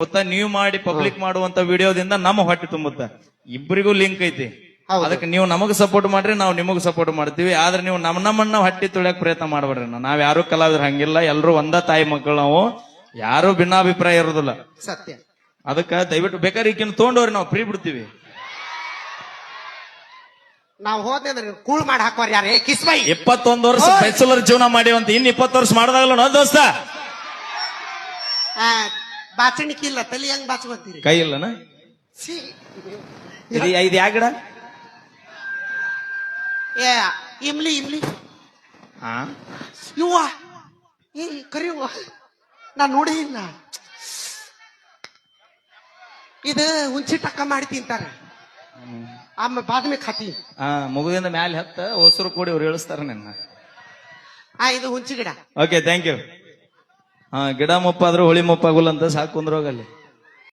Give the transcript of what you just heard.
ಗೊತ್ತಾ ನೀವು ಮಾಡಿ ಪಬ್ಲಿಕ್ ಮಾಡುವಂತ ವಿಡಿಯೋದಿಂದ ನಮ್ಮ ಹೊಟ್ಟೆ ತುಂಬುತ್ತ. ಇಬ್ಬರಿಗೂ ಲಿಂಕ್ ಐತಿ. ಅದಕ್ಕೆ ನೀವು ನಮಗ್ ಸಪೋರ್ಟ್ ಮಾಡ್ರಿ ನಾವು ನಿಮಗ್ ಸಪೋರ್ಟ್ ಮಾಡ್ತೀವಿ. ಆದ್ರೆ ನೀವು ನಮ್ ನಮ್ಮನ್ನ ಹೊಟ್ಟಿ ತುಳಿಯಕ್ ಪ್ರಯತ್ನ ಮಾಡ್ಬೇಡ್ರಿ ನಾವ್ ಯಾರು ಕಲಾವಿದ್ರ ಹಂಗಿಲ್ಲ ಎಲ್ರು ಒಂದ ತಾಯಿ ಮಕ್ಕಳು ನಾವು. ಯಾರು ಭಿನ್ನಾಭಿಪ್ರಾಯ ಇರೋದಿಲ್ಲ. ಸತ್ಯ. ಅದಕ್ಕ ದಯವಿಟ್ಟು ಬೇಕಾದ್ರೆ ಈಗಿನ ತೊಗೊಂಡವ್ರಿ ನಾವು ಫ್ರೀ ಬಿಡ್ತೀವಿ. ನಾವು ಹೋದ್ರೆ ಕೂಳ್ ಮಾಡಿ ಹಾಕೋರ್ ಯಾರೇ? ಕಿಸ್ ಇಪ್ಪತ್ತೊಂದು ವರ್ಷ! ಬ್ಯಾಚುಲರ್ ಜೀವನ ಮಾಡಿವಂತ ಇನ್ ಇಪ್ಪತ್ತು ವರ್ಷ ಮಾಡ್ದಾಗಲ್ಲ ದೋಸ್ತ. ಬಾಚಣಿಕೆ ಇಲ್ಲ ತಲೆ ಹೆಂಗ್ ಬಾಚ್ಕೊಂತೀರಿ? ಕೈ ಇಲ್ಲನ ಛೀ. ಇದು ಇದು ಗಿಡ? ಏ ಇಮ್ಲಿ ಇಮ್ಲಿ. ಹಾ ಇವ್ವ ಏ ಕರಿಯುವ ನಾ ನೋಡೇ ಇಲ್ಲ. ಇದು ಹುಂಚಿ ಟಕ್ಕ ಮಾಡಿ ತಿಂತಾರ. ಆಮೇಲೆ ಬಾದ್ಮೆ ಖಾತಿ. ಆ ಮುಗುದಿಂದ ಮ್ಯಾಲೆ ಹತ್ತ ಹೊಸರು ಕೂಡಿ ಅವ್ರು ಇಳಿಸ್ತಾರ ನಿನ್ನ. ಆ ಇದು ಹುಂಚಿ ಗಿಡ. ಓಕೆ ಥ್ಯಾಂಕ್ ಯು ಗಿಡ ಮುಪ್ಪಾದ್ರೂ ಹುಳಿ ಮುಪ್ಪಾಗುಲ್ಲ ಅಂತ ಸಾಕು ಕುಂದ್ರೋಗಲ್ಲಿ.